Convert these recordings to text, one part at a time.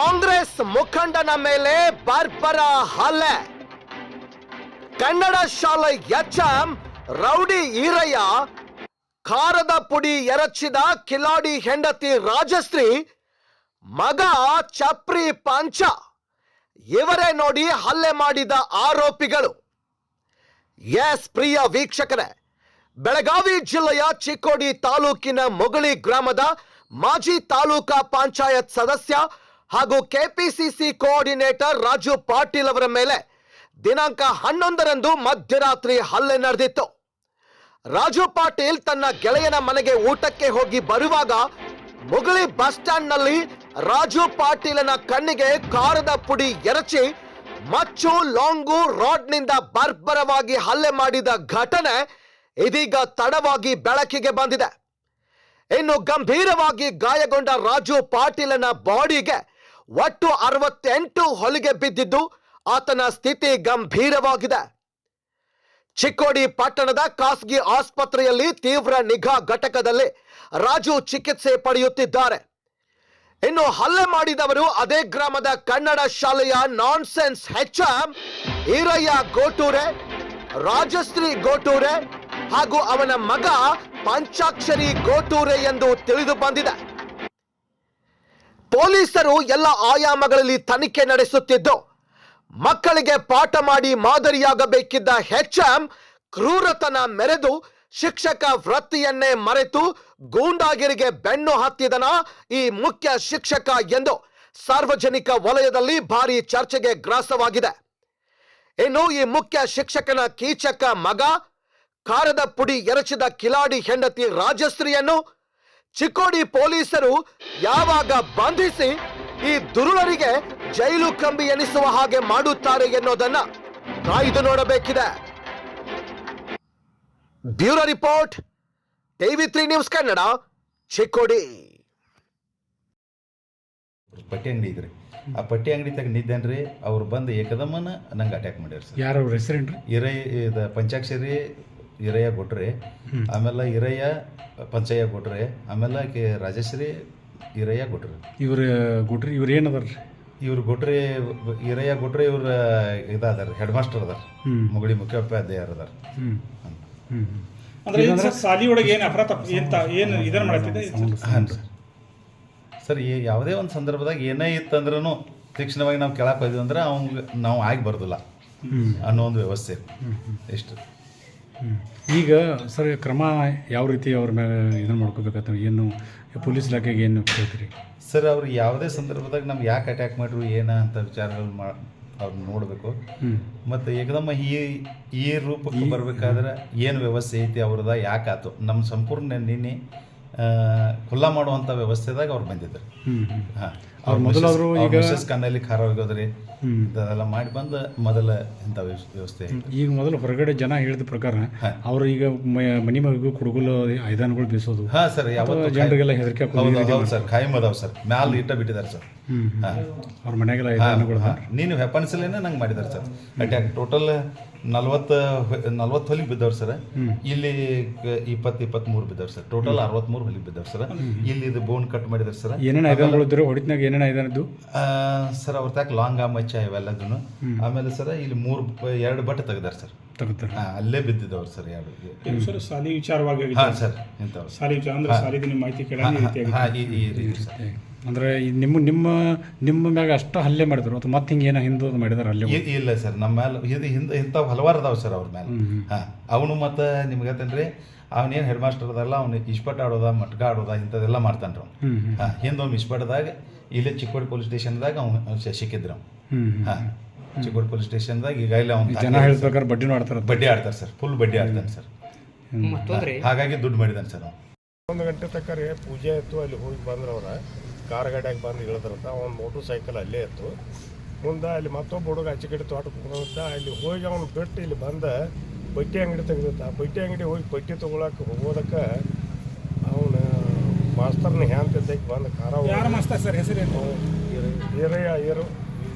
ಕಾಂಗ್ರೆಸ್ ಮುಖಂಡನ ಮೇಲೆ ಬರ್ಬರ ಹಲ್ಲೆ. ಕನ್ನಡ ಶಾಲೆ ಎಚ್ಎಂ ರೌಡಿ ಈರಯ್ಯ ಖಾರದ ಪುಡಿ ಎರಚಿದ ಕಿಲಾಡಿ ಹೆಂಡತಿ ರಾಜಶ್ರೀ, ಮಗ ಚಪ್ರಿ ಪಂಚ, ಇವರೇ ನೋಡಿ ಹಲ್ಲೆ ಮಾಡಿದ ಆರೋಪಿಗಳು. ಎಸ್ ಪ್ರಿಯ ವೀಕ್ಷಕರೇ, ಬೆಳಗಾವಿ ಜಿಲ್ಲೆಯ ಚಿಕ್ಕೋಡಿ ತಾಲೂಕಿನ ಮೊಗಳಿ ಗ್ರಾಮದ ಮಾಜಿ ತಾಲೂಕಾ ಪಂಚಾಯತ್ ಸದಸ್ಯ ಹಾಗೂ ಕೆಪಿಸಿಸಿ ಕೋಆರ್ಡಿನೇಟರ್ ರಾಜು ಪಾಟೀಲ್ ಅವರ ಮೇಲೆ ದಿನಾಂಕ ಹನ್ನೊಂದರಂದು ಮಧ್ಯರಾತ್ರಿ ಹಲ್ಲೆ ನಡೆದಿತ್ತು. ರಾಜು ಪಾಟೀಲ್ ತನ್ನ ಗೆಳೆಯನ ಮನೆಗೆ ಊಟಕ್ಕೆ ಹೋಗಿ ಬರುವಾಗ ಮುಗಳಿ ಬಸ್ ಸ್ಟ್ಯಾಂಡ್ನಲ್ಲಿ ರಾಜು ಪಾಟೀಲನ ಕಣ್ಣಿಗೆ ಕಾರದ ಪುಡಿ ಎರಚಿ ಮಚ್ಚು ಲಾಂಗು ರಾಡ್ನಿಂದ ಬರ್ಬರವಾಗಿ ಹಲ್ಲೆ ಮಾಡಿದ ಘಟನೆ ಇದೀಗ ತಡವಾಗಿ ಬೆಳಕಿಗೆ ಬಂದಿದೆ. ಇನ್ನು ಗಂಭೀರವಾಗಿ ಗಾಯಗೊಂಡ ರಾಜು ಪಾಟೀಲನ ಬಾಡಿಗೆ ಒಟ್ಟು ಅರವತ್ತೆಂಟು ಹೊಲಿಗೆ ಬಿದ್ದಿದ್ದು ಆತನ ಸ್ಥಿತಿ ಗಂಭೀರವಾಗಿದೆ. ಚಿಕ್ಕೋಡಿ ಪಟ್ಟಣದ ಖಾಸಗಿ ಆಸ್ಪತ್ರೆಯಲ್ಲಿ ತೀವ್ರ ನಿಗಾ ಘಟಕದಲ್ಲಿ ರಾಜು ಚಿಕಿತ್ಸೆ ಪಡೆಯುತ್ತಿದ್ದಾರೆ. ಇನ್ನು ಹಲ್ಲೆ ಮಾಡಿದವರು ಅದೇ ಗ್ರಾಮದ ಕನ್ನಡ ಶಾಲೆಯ ನಾನ್ಸೆನ್ಸ್ ಹೆಚ್ ಈರಯ್ಯ ಗೋಟೂರೆ, ರಾಜಶ್ರೀ ಗೋಟೂರೆ ಹಾಗೂ ಅವನ ಮಗ ಪಂಚಾಕ್ಷರಿ ಗೋಟೂರೆ ಎಂದು ತಿಳಿದು ಬಂದಿದೆ. ಪೊಲೀಸರು ಎಲ್ಲ ಆಯಾಮಗಳಲ್ಲಿ ತನಿಖೆ ನಡೆಸುತ್ತಿದ್ದು, ಮಕ್ಕಳಿಗೆ ಪಾಠ ಮಾಡಿ ಮಾದರಿಯಾಗಬೇಕಿದ್ದ ಹೆಚ್ ಎಂ ಕ್ರೂರತನ ಮೆರೆದು ಶಿಕ್ಷಕ ವೃತ್ತಿಯನ್ನೇ ಮರೆತು ಗೂಂಡಾಗಿರಿಗೆ ಬೆನ್ನು ಹತ್ತಿದನ ಈ ಮುಖ್ಯ ಶಿಕ್ಷಕ ಎಂದು ಸಾರ್ವಜನಿಕ ವಲಯದಲ್ಲಿ ಭಾರಿ ಚರ್ಚೆಗೆ ಗ್ರಾಸವಾಗಿದೆ. ಇನ್ನು ಈ ಮುಖ್ಯ ಶಿಕ್ಷಕನ ಕೀಚಕ ಮಗ ಕಾರದ ಪುಡಿ ಎರಚಿದ ಕಿಲಾಡಿ ಹೆಂಡತಿ ರಾಜಶ್ರೀಯನ್ನು ಚಿಕ್ಕೋಡಿ ಪೊಲೀಸರು ಯಾವಾಗ ಬಂಧಿಸಿ ಈ ದುರುಳರಿಗೆ ಜೈಲು ಕಂಬಿ ಎನಿಸುವ ಹಾಗೆ ಮಾಡುತ್ತಾರೆ ಎನ್ನುವುದನ್ನ ಕಾಯ್ದು ನೋಡಬೇಕಿದೆ. Bureau report TV three news Kannada Chikkodi. ಪಟ್ಟಿ ಅಂಗಡಿ ಇದ್ರಿ. ಆ ಪಟ್ಟಿ ಅಂಗಡಿ ತಗ ನಿದ್ದೇನ್ರಿ ಅವ್ರು ಬಂದು ಏಕದಮ್ಮನ ನಂಗೆ ಅಟ್ಯಾಕ್ ಮಾಡ್ಯಾರ ಸರ್. ಯಾರು ಅವ್ರ ಹೆಸರೇನ್ರಿ? ಇರೈ ಇದು ಪಂಚಾಕ್ಷರಿ ಇರಯ್ಯ ಕೊಟ್ರಿ ಆಮೇಲೆ ಹಿರಯ್ಯ ಪಂಚಯ್ಯ ಕೊಟ್ರಿ ಆಮೇಲೆ ಆಕೆ ರಾಜಶ್ರೀ ಹಿರಯ್ಯ ಕೊಟ್ರಿ. ಇವ್ರ ಗುಟ್ರಿ ಇವ್ರು ಏನದಾರ ರೀ? ಇವ್ರು ಕೊಟ್ರಿ ಹಿರಯ್ಯ ಕೊಟ್ರಿ ಇವ್ರ ಇದಾದಾರ ಹೆಡ್ ಮಾಸ್ಟರ್ ಅದಾರ ಮುಗಡಿ ಮುಗಳಿ ಮುಖ್ಯೋಪಾಧ್ಯಾಯರು ಅದಾರ. ಹ್ಞೂ ಹ್ಞೂ ಅಂದ್ರೆ ಒಳಗೆ ಏನು ಅಪರಾಧ ಏನು ಇದನ್ನ ಹಾಂ ರೀ. ಸರ್ ಈ ಯಾವುದೇ ಒಂದು ಸಂದರ್ಭದಾಗ ಏನೇ ಇತ್ತಂದ್ರೂ ತೀಕ್ಷ್ಣವಾಗಿ ನಾವು ಕೆಳಕ್ಕೆ ಹೋದ್ವಿ ಅಂದ್ರೆ ಅವ್ಗೆ ನಾವು ಆಗಿ ಬರ್ದಿಲ್ಲ ಅನ್ನೋ ಒಂದು ವ್ಯವಸ್ಥೆ. ಎಷ್ಟು ಈಗ ಸರ್ ಕ್ರಮ ಯಾವ ರೀತಿ ಅವ್ರ ಮೇಲೆ ಇದನ್ನು ಮಾಡ್ಕೋಬೇಕಂತ ಏನು ಪೊಲೀಸ್ ಇಲಾಖೆಗೆ ಏನು ಕೇಳ್ತೀರಿ? ಸರ್ ಅವ್ರು ಯಾವುದೇ ಸಂದರ್ಭದಾಗ ನಮ್ಗೆ ಯಾಕೆ ಅಟ್ಯಾಕ್ ಮಾಡ್ರು ಏನ ಅಂತ ವಿಚಾರಗಳು ಮಾ ಅವ್ರನ್ನ ನೋಡಬೇಕು. ಮತ್ತು ಏಕದಮ್ಮ ಈ ಈ ರೂಪಕ್ಕೆ ಬರಬೇಕಾದ್ರೆ ಏನು ವ್ಯವಸ್ಥೆ ಐತಿ ಅವ್ರದ ಯಾಕೆ ಆತು? ನಮ್ಮ ಸಂಪೂರ್ಣ ನಿನ್ನೆ ಖುಲ್ಲಾ ಮಾಡುವಂಥ ವ್ಯವಸ್ಥೆದಾಗ ಅವ್ರು ಬಂದಿದ್ರು. ಹಾಂ. ಅವ್ರು ಮೊದಲಾದ್ರು ಈಗ- ಕಣ್ಣಲ್ಲಿ ಖಾರ ಹೋಗೋದ್ರಿ. ಮಾಡಿ ಬಂದು ಮೊದಲ ಇಂಥ ವ್ಯವಸ್- ವ್ಯವಸ್ಥೆ ಈಗ ಮೊದಲು ಹೊರಗಡೆ ಜನ ಹೇಳಿದ ಪ್ರಕಾರ ಅವರು ಈಗ ಮನಿ ಮಗು ಕುಡುಗಲು ಐದಾನುಗಳು ಬೀಸೋದು. ಹಾಂ ಸರ್ ಯಾವತ್ತು ಜನರಿಗೆಲ್ಲ ಹೆದರಿಕೆ ಹೌದು ಸರ್ ಖಾಯಂ ಅದಾವ ಸರ್. ಮ್ಯಾಲ ಇಟ್ಟ ಬಿಟ್ಟಿದ್ದಾರೆ ಸರ್. ಅವ್ರ ಮನೆಗೆಲ್ಲ ಐದಾನುಗಳು ನೀನು ವೆಪನ್ಸ್ಲೇನೆ ನಂಗೆ ಮಾಡಿದಾರೆ ಸರ್. ಅಟ್ಯಾಕ್ ಟೋಟಲ್ ನಲ್ವತ್ತು ನಲ್ವತ್ತು ಹೊಲಿಗೆ ಬಿದ್ದವ್ರು ಸರ್. ಇಲ್ಲಿ ಇಪ್ಪತ್ತು ಇಪ್ಪತ್ತ್ಮೂರು ಬಿದ್ದವ್ರು ಸರ್. ಟೋಟಲ್ ಅರವತ್ತ್ಮೂರು ಹೊಲಿಗೆ ಬಿದ್ದವ್ರು ಸರ್. ಇಲ್ಲಿ ಇದು ಬೋನ್ ಕಟ್ ಮಾಡಿದ್ರು ಸರ್. ಏನೇನು ಐದಾನುಗಳು ಇದ್ರು ಹೊಡಿತ್ನಾಗ ಏನೇನು ಐದಾನದ್ದು ಸರ್ ಅವ್ರ ತಾಕ ಲಾಂಗ್ ಮಚ್ಚ ಇವೆಲ್ಲದನ್ನು ಆಮೇಲೆ ಸರ್ ಇಲ್ಲಿ ಮೂರು ಎರಡು ಬಟ್ಟೆ ತೆಗ್ದಾರೆ ಸರ್. ಅಲ್ಲೇ ಬಿದ್ದಿದ್ದವ್ರು ಸರ್ ಯಾರು ಸರ್ ಸಾಲಿ ವಿಚಾರವಾಗಿ. ಹಾಂ ಸರ್ ಇಂಥವ್ರು. ಸಾಲಿ ವಿಚಾರ ಅಂದ್ರೆ ಸಾಲಿಗೆ ನಿಮ್ಮ ಮಾಹಿತಿ ಕೇಳಿ ಈ ರೀತಿ ಅಂದರೆ ನಿಮ್ಮ ನಿಮ್ಮ ನಿಮ್ಮ ಮ್ಯಾಗ ಅಷ್ಟು ಹಲ್ಲೆ ಮಾಡಿದ್ರು. ಅಥವಾ ಮತ್ತೆ ಹಿಂಗೆ ಏನೋ ಹಿಂದೂ ಮಾಡಿದಾರೆ ಹಲ್ಲೆ ಇ- ಇಲ್ಲ ಸರ್ ನಮ್ಮ ಮೇಲೆ ಇದು ಹಿಂದೆ ಇಂಥವು ಹಲವಾರು ಅದಾವೆ ಸರ್ ಅವ್ರ ಮೇಲೆ ಹಾಂ ಅವನು ಮತ್ತು ನಿಮ್ಗೆ ಗೊತ್ತೇನ್ರಿ ಅವನೇನು ಹೆಡ್ ಮಾಸ್ಟರ್ ಅದಲ್ಲ ಅವ್ನು ಇಸ್ಪಟ್ ಆಡೋದ ಮಟ್ಕ ಆಡೋದ ಇಂಥದ್ದೆಲ್ಲ ಮಾಡ್ತಾನೆ ರೀ ಅವ್ನು ಹಾಂ ಹಿಂದೊಮ್ಮೆ ಇಸ್ಪಟ್ದಾಗ ಇಲ್ಲೇ ಚಿಕ್ಕೋಡಿ ಪೊಲೀಸ್ ಸ್ಟೇಷನ್ದಾಗ ಅವ್ನು ಸಿಕ್ಕಿದ್ರು ಹಾಂ ಚಿಕ್ಕೋಡಿ ಪೊಲೀಸ್ ಸ್ಟೇಷನ್ದಾಗ ಈಗ ಇಲ್ಲ ಅವ್ನು ಜನ ಹೇಳ್ಬೇಕಾದ್ರೆ ಪ್ರಕಾರ ಬಡ್ಡಿನೂ ಆಡ್ತಾರೆ ಬಡ್ಡಿ ಆಡ್ತಾರೆ ಸರ್ ಫುಲ್ ಬಡ್ಡಿ ಆಡ್ತಾನೆ ಸರ್. ಹಾಗಾಗಿ ದುಡ್ಡು ಮಾಡಿದಾನೆ ಸರ್ ಅವ್ನು. ಒಂದು ಗಂಟೆ ತಕ್ಕರೆ ಪೂಜೆ ಇತ್ತು ಅಲ್ಲಿ ಹೋಗಿ ಬಂದ್ರೆ ಅವ್ರ ಕಾರ್ ಗಾಡ್ಯಾಗ ಬಂದು ಇಳಿದ್ರಂತ ಅವ್ನು ಮೋಟ್ರ್ ಸೈಕಲ್ ಅಲ್ಲೇ ಇತ್ತು. ಮುಂದೆ ಅಲ್ಲಿ ಮತ್ತೊಬ್ಬ ಹುಡುಗ ಆಚೆ ಕಡೆ ತೋಟಕ್ಕೆ ಕುಂತ ಅಲ್ಲಿ ಹೋಗಿ ಅವ್ನು ಬಿಟ್ಟು ಇಲ್ಲಿ ಬಂದ ಬಟ್ಟೆ ಅಂಗಡಿ ತೆಗೆದಿತ್ತ ಬಟ್ಟೆ ಅಂಗಡಿ ಹೋಗಿ ಬಟ್ಟೆ ತೊಗೊಳಕ್ಕೆ ಹೋಗೋದಕ್ಕೆ ಅವನು ಮಾಸ್ತರ್ನ ಹ್ಯಾಂತಿದ್ದಕ್ಕೆ ಬಂದು ಕಾರ ಯಾರ ಮಾಸ್ತರ್ ಸರ್? ಹೆಸರೇನು ಈರಯ್ಯ ಏರು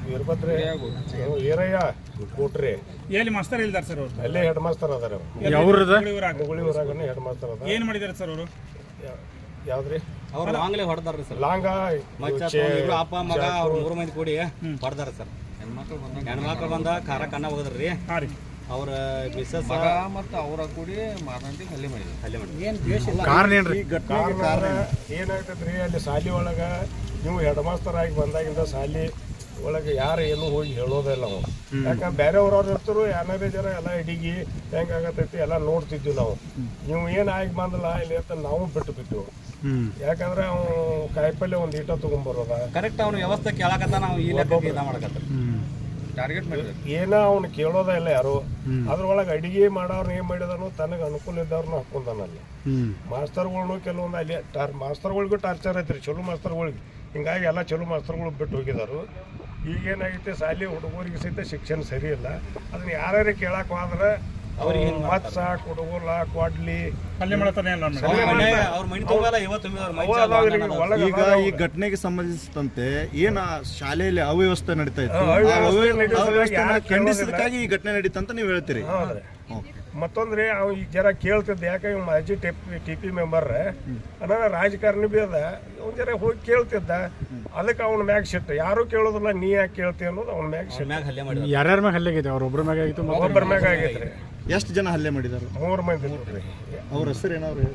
ವೀರಭದ್ರೆ ಈರಯ್ಯ ಕೊಟ್ರಿ. ಎಲ್ಲಿ ಮಾಸ್ತರ್ ಇಲ್ದಾರ ಸರ್ ಅವರು? ಅಲ್ಲೇ ಹೆಡ್ ಮಾಸ್ತರ್ ಅದಾರ ಅವ್ರು. ಹೆಡ್ ಮಾಸ್ತರ್ ಅದ ಏನು ಮಾಡಿದಾರೆ ಸರ್ ಅವರು? ಯಾವ್ದ್ರಿ? ಅವ್ರು ಲಾಂಗ್ಲೆ ಸರ್. ಲಾಂಗ ಮಚ್ಚ ಅಪ್ಪ ಮಗ ಅವ್ರ ಮೂರು ಮಂದಿ ಕೂಡಿ ಹೊಡೆದಾರ ಸರ್. ಹೆಣ್ಮಕ್ಳು ಬಂದ ಖಾರ ಕಣ್ಣ ಹೋಗದ್ರಿ. ಅವ್ರ ಮಿಸ್ಸಸ್ ಮತ್ತು ಅವರ ಕೂಡಿ ಹಲ್ಲೆ ಮಾಡಿದ್ರು. ಹಲ್ಲೆ ಮಾಡಿ ಕಾರಣ ಏನ್ರಿ? ಕಾರಣ ಏನಾಗ್ತದ್ರಿ ಅಲ್ಲಿ ಶಾಲಿ ಒಳಗ ನೀವು ಹೆಡ್ ಮಾಸ್ತರ್ ಆಗಿ ಬಂದಾಗಿಂದ ಸಾಲಿ ಒಳಗೆ ಯಾರು ಏನು ಹೋಗಿ ಹೇಳೋದಿಲ್ಲ ನಾವು ಯಾಕಂದ್ರೆ ಬೇರೆಯವ್ರವ್ರು ಇರ್ತರು ಯಾರೇ ಜನ ಎಲ್ಲ ಇಡಿಗಿ ಹೆಂಗಾಗತೈತಿ ಎಲ್ಲ ನೋಡ್ತಿದ್ವಿ ನಾವು. ನೀವು ಏನು ಆಗಿ ಬಂದಲ್ಲ ಇಲ್ಲಿ ಅಂತ ನಾವು ಬಿಟ್ಟು ಬಿಟ್ಟು ಯಾಕಂದ್ರೆ ಅವ್ನು ಕಾಯಿಪಲ್ಲೆ ಒಂದು ಈಟ ತಗೊಂಡ್ಬರೋದ ಕರೆಕ್ಟ್ ಅವ್ನ ವ್ಯವಸ್ಥೆ ಕೇಳಕತ್ತ ನಾವು ಈ ಲೆಕ್ಕ ಇದ ಮಾಡಕತ್ತ. ಟಾರ್ಗೆಟ್ ಮಾಡಿದ್ರು ಏನ ಅವ್ನು ಕೇಳೋದ ಇಲ್ಲ ಯಾರು. ಅದ್ರೊಳಗೆ ಅಡಿಗೆ ಮಾಡೋರ್ನ ಏನ್ ಮಾಡಿದನು ತನಗೆ ಅನುಕೂಲ ಇದ್ದವ್ರನ್ನ ಹಾಕೊಂಡನಲ್ಲಿ ಮಾಸ್ತರ್ಗಳ್ನು ಕೆಲವೊಂದು ಅಲ್ಲಿ ಟಾರ್ ಮಾಸ್ತರ್ಗಳಿಗೂ ಟಾರ್ಚರ್ ಐತ್ರಿ ಚಲೋ ಮಾಸ್ತರ್ಗಳಿಗೆ. ಹಿಂಗಾಗಿ ಎಲ್ಲ ಚಲೋ ಮಾಸ್ತರ್ಗಳು ಬಿಟ್ಟು ಹೋಗಿದಾರು. ಈಗೇನಾಗೈತೆ ಶಾಲೆ ಹುಡುಗರಿಗೆ ಸಹಿತ ಶಿಕ್ಷಣ ಸರಿ ಇಲ್ಲ ಅದನ್ನ ಯಾರ್ಯಾರು ಕೇಳಕ್ ಹೋದ್ರೆ ಅವ್ರಿಗೆ ಮತ್ ಸಾಕ್ ಹುಡುಗರ್ಲ ಕೊಡ್ಲಿ ಈಗ ಈ. ಘಟನೆಗೆ ಸಂಬಂಧಿಸಿದಂತೆ ಏನ ಶಾಲೆಯಲ್ಲಿ ಅವ್ಯವಸ್ಥೆ ನಡೀತಾ ಇತ್ತು? ಖಂಡಿಸಿದಕ್ಕಾಗಿ ಈ ಘಟನೆ ನಡೀತಾ ಅಂತ ನೀವು ಹೇಳ್ತೀರಿ? ಮತ್ತೊಂದ್ರೆ ಅವ್ ಈಗ ಜರ ಕೇಳ್ತಿದ್ದ ಯಾಕೆ ಇವ್ ಮಾಜಿ ಟಿ ಪಿ ಮೆಂಬರ್ ಅನ್ನ ರಾಜಕಾರಣಿ ಬಿ ಅದ. ಒಂದ್ ಜರ ಹೋಗಿ ಕೇಳ್ತಿದ್ದ. ಅದಕ್ಕೆ ಅವ್ನ ಮ್ಯಾಗ ಸಿಟ್ಟು ಯಾರು ಕೇಳೋದಿಲ್ಲ ನೀ ಯಾಕೆ ಕೇಳ್ತಿ ಅನ್ನೋದು ಅವ್ನ ಮ್ಯಾಗ ಸಿಟ್ಟು ಮ್ಯಾಗ ಹಲ್ಲೆ ಮಾಡಿದ್ರು. ಯಾರ್ಯಾರ ಮ್ಯಾಗ ಹಲ್ಲೆ ಆಗಿದೆ ಅವ್ರ ಒಬ್ಬರ ಮ್ಯಾಗ ಆಗಿತ್ತು ಮತ್ತೆ? ಒಬ್ಬರ ಮ್ಯಾಗ ಆಗೈತ್ರಿ ಎಷ್ಟು ಜನ ಹಲ್ಲೆ ಮಾಡಿದಾರೆ? ಮೂರು ಮಂದಿ ನೋಡ್ರಿ ಅವ್ರ ಹೆಸರು ಏನಾದ್ರು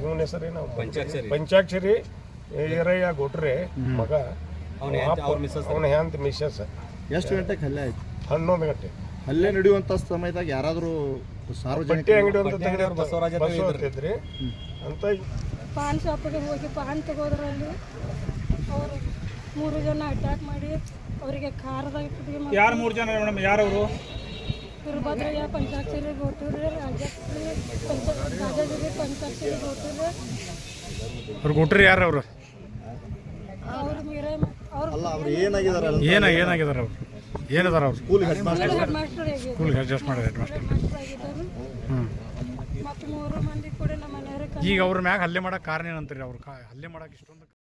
ಇವನ ಹೆಸರೇನು ಪಂಚಾಕ್ಷರಿ. ಪಂಚಾಕ್ಷರಿ ಈರಯ್ಯ ಗೊಟ್ರೆ ಮಗ. ಅವ್ನ ಹೆಂಡ್ತಿ- ಅವ್ರ ಮಿಸ್ಸಸ್. ಅವನ ಹ್ಯಾಂತ ಮಿಸ್ಸಸ್. ಎಷ್ಟು ಗಂಟೆಗೆ ಹಲ್ಲೆ ಆಯ್ತು? ಹನ್ನೊಂದು ಗಂಟೆ. ಹಲ್ಲೆ ನಡೆಯುವಂತ ಸಮಯದಾಗ ಯಾರಾದರೂ ಬಟ್ಟೆ ಸಾರ್ವಜನಿಕ ಅಂಗಡಿ ಒಂದು ಬಸವರಾಜ ಅಂತ ಬಸವ ಅಂತಿದ್ರಿ ಅಂತ ಪಾನ್ ಶಾಪಿಗೆ ಹೋಗಿ ಪಾನ್ ತಗೋದ್ರಲ್ಲಿ ಅವರು ಮೂರು ಜನ ಅಟ್ಯಾಕ್ ಮಾಡಿ ಅವರಿಗೆ ಖಾರದಾಗ ಪುಡಿ ಯಾರು ಮೂರು ಜನ ಮೇಡಮ್? ಯಾರವರು? ವೀರಭದ್ರಯ್ಯ ಪಂಚಾಕ್ಷರಿ ಗೋಟೂರಿ ರಾಜಶ್ರೀ ಪಂಚ ರಾಜಗಿರಿ ಪಂಚಾಕ್ಷರಿ ಗೋಟೂರಿ ಅವ್ರು ಕೊಟ್ರಿ ಯಾರು ಅವರು ಅವ್ರು ಮೀರೇ ಅವ್ರು ಅಲ್ಲ ಅವ್ರು ಏನಾಗಿದಾರೆ ಏನ ಏನಾಗಿದಾರ ಅವ್ರು? ಏನದಾರ ಅವ್ರು? School head master head master ಸ್ಕೂಲ್ಗೆ ಅಡ್ಜಸ್ಟ್ ಮಾಡಿ ಹೆಡ್ ಮಾಸ್ಟರ್ ಹೆಡ್ ಮಾಸ್ಟರ್ ಆಗಿದ್ದರು. ಹ್ಞೂ ಮತ್ತು ಮೂರು ಮಂದಿ ಕೂಡ ನಮ್ಮ ಮನೆಯವ್ರ ಈಗ ಅವ್ರ ಮ್ಯಾಗ ಹಲ್ಲೆ ಮಾಡಕ್ಕೆ ಕಾರಣ ಏನಂತೀರಿ ಅವ್ರು? ಕಾ ಹಲ್ಲೆ ಮಾಡಕ್ಕೆ ಇಷ್ಟೊಂದು